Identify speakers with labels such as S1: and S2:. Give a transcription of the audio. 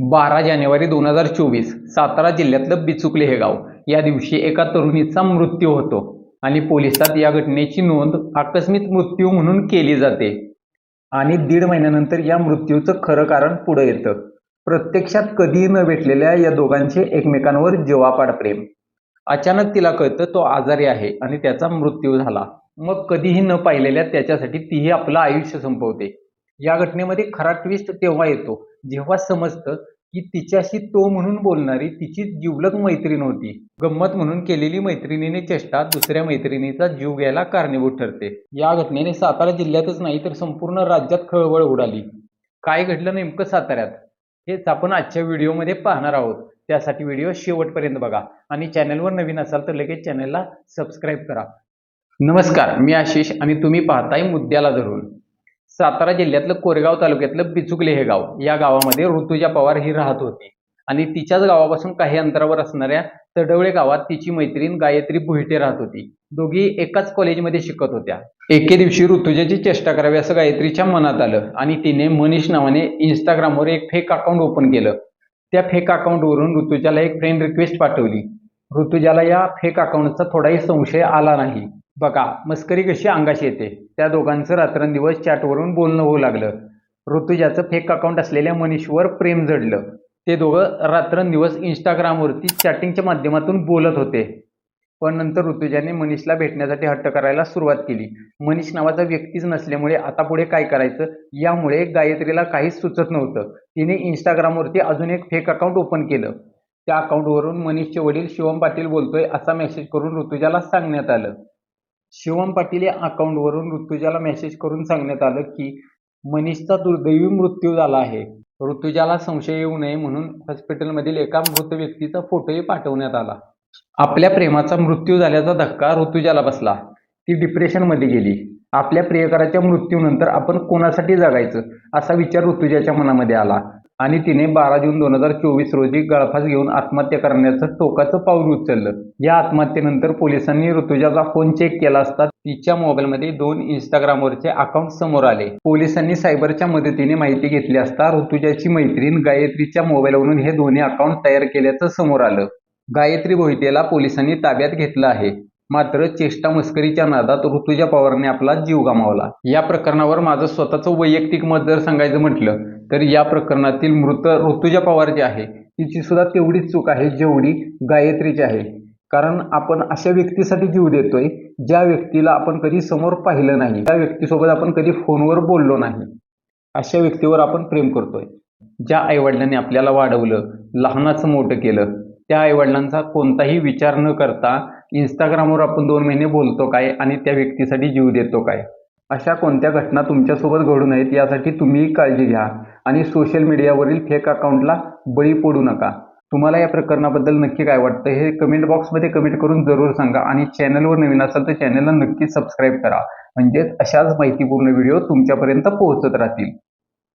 S1: बारा जानेवारी दोन हजार चोवीस सातारा जिल्ह्यातलं बिचुकले हे गाव. या दिवशी एका तरुणीचा मृत्यू होतो आणि पोलिसात या घटनेची नोंद आकस्मिक मृत्यू म्हणून केली जाते. आणि दीड महिन्यानंतर या मृत्यूचं खरं कारण पुढे येतं. प्रत्यक्षात कधीही न भेटलेल्या या दोघांचे एकमेकांवर जेवापाड प्रेम. अचानक तिला कळतं तो आजारी आहे आणि त्याचा मृत्यू झाला. मग कधीही न पाहिलेल्या त्याच्यासाठी तीही आपलं आयुष्य संपवते. या घटनेमध्ये खरा ट्विस्ट तेव्हा येतो. जेव्हा समजतं की तिच्याशी तो म्हणून बोलणारी तिची जिवलग मैत्रीण होती. गंमत म्हणून केलेली मैत्रिणीने चेष्टा दुसऱ्या मैत्रिणीचा जीव घ्यायला कारणीभूत ठरते. या घटनेने सातारा जिल्ह्यातच नाही तर संपूर्ण राज्यात खळबळ उडाली. काय घडलं नेमकं साताऱ्यात? हेच आपण आजच्या व्हिडिओमध्ये पाहणार आहोत. त्यासाठी व्हिडिओ शेवटपर्यंत बघा आणि चॅनलवर नवीन असाल तर लगेच चॅनलला सबस्क्राईब करा. नमस्कार मी आशिष आणि तुम्ही पाहताय मुद्द्याला धरून. सातारा जिल्ह्यातलं कोरेगाव तालुक्यातलं बिचुकले हे गाव. या गावामध्ये ऋतुजा पवार ही राहत होती. आणि तिच्याच गावापासून काही अंतरावर असणाऱ्या तडवळे गावात तिची मैत्रीण गायत्री भुईटे राहत होती. दोघी एकाच कॉलेजमध्ये शिकत होत्या. एके दिवशी ऋतुजाची चेष्टा करावी असं गायत्रीच्या मनात आलं आणि तिने मनीष नावाने इंस्टाग्रामवर एक फेक अकाउंट ओपन केलं. त्या फेक अकाउंटवरून ऋतुजाला एक फ्रेंड रिक्वेस्ट पाठवली. ऋतुजाला या फेक अकाउंटचा थोडाही संशय आला नाही. बघा मस्करी कशी अंगाशी येते? त्या दोघांचं रात्रंदिवस चॅटवरून बोलणं होऊ लागलं. ऋतुजाचं फेक अकाउंट असलेल्या मनीषवर प्रेम जडलं. ते दोघं रात्रंदिवस इंस्टाग्रामवरती चॅटिंगच्या माध्यमातून बोलत होते. पण नंतर ऋतुजाने मनीषला भेटण्यासाठी हट्ट करायला सुरुवात केली. मनीष नावाचा व्यक्तीच नसल्यामुळे आता पुढे काय करायचं? यामुळे गायत्रीला काहीच सुचत नव्हतं. तिने इंस्टाग्रामवरती अजून एक फेक अकाउंट ओपन केलं. त्या अकाउंटवरून मनीषचे वडील शिवम पाटील बोलतोय असा मेसेज करून ऋतुजाला सांगण्यात आलं. शिवम पाटील या अकाउंटवरून ऋतुजाला मेसेज करून सांगण्यात आलं की मनीषचा दुर्दैवी मृत्यू झाला आहे. ऋतुजाला संशय येऊ नये म्हणून हॉस्पिटलमधील एका मृत व्यक्तीचा फोटोही पाठवण्यात आला. आपल्या प्रेमाचा मृत्यू झाल्याचा धक्का ऋतुजाला बसला. ती डिप्रेशनमध्ये गेली. आपल्या प्रियकराच्या मृत्यूनंतर आपण कोणासाठी जगायचं असा विचार ऋतुजाच्या मनामध्ये आला. आणि तिने बारा जून दोन हजार चोवीस रोजी गळफास घेऊन आत्महत्या करण्याचं टोकाचं पाऊल उचललं. या आत्महत्येनंतर पोलिसांनी ऋतुजाचा फोन चेक केला असता तिच्या मोबाईलमध्ये दोन इंस्टाग्रामवरचे अकाउंट समोर आले. पोलिसांनी सायबरच्या मदतीने माहिती घेतली असता ऋतुजाची मैत्रीण गायत्रीच्या मोबाईलवरून हे दोन्ही अकाउंट तयार केल्याचं समोर आलं. गायत्री भोईतेला पोलिसांनी ताब्यात घेतलं आहे. मात्र चेष्टा मस्करीच्या नादात ऋतुजा पवारने आपला जीव गमावला. या प्रकरणावर माझं स्वतःचं वैयक्तिक मत जर सांगायचं म्हटलं. तर या प्रकरणातील मृत ऋतुजा पवार जी आहे तिची सुद्धा तेवढीच चूक आहे जेवढी गायत्रीची आहे. कारण आपण अशा व्यक्तीसाठी जीव देतोय ज्या व्यक्तीला आपण कधी समोर पाहिलं नाही त्या व्यक्तीसोबत आपण कधी फोनवर बोललो नाही अशा व्यक्तीवर आपण प्रेम करतोय. ज्या आईवडिलांनी आपल्याला वाढवलं लहानाचं मोठं केलं त्या आईवडिलांचा कोणताही विचार न करता इंस्टाग्रामवर आपण दोन महिने बोलतो काय आणि त्या व्यक्तीसाठी जीव देतो काय? अशा कोणत्या घटना तुमच्यासोबत घडू नयेत यासाठी तुम्हीही काळजी घ्या. आणि सोशल मीडियावरील फेक अकाउंटला बळी पडू नका. तुम्हाला या प्रकरणाबद्दल नक्की काय वाटतं हे कमेंट बॉक्समध्ये कमेंट करून जरूर सांगा आणि चॅनलवर नवीन असाल तर चॅनलला नक्की सबस्क्राईब करा. म्हणजेच अशाच माहितीपूर्ण व्हिडिओ तुमच्यापर्यंत पोहोचत राहतील.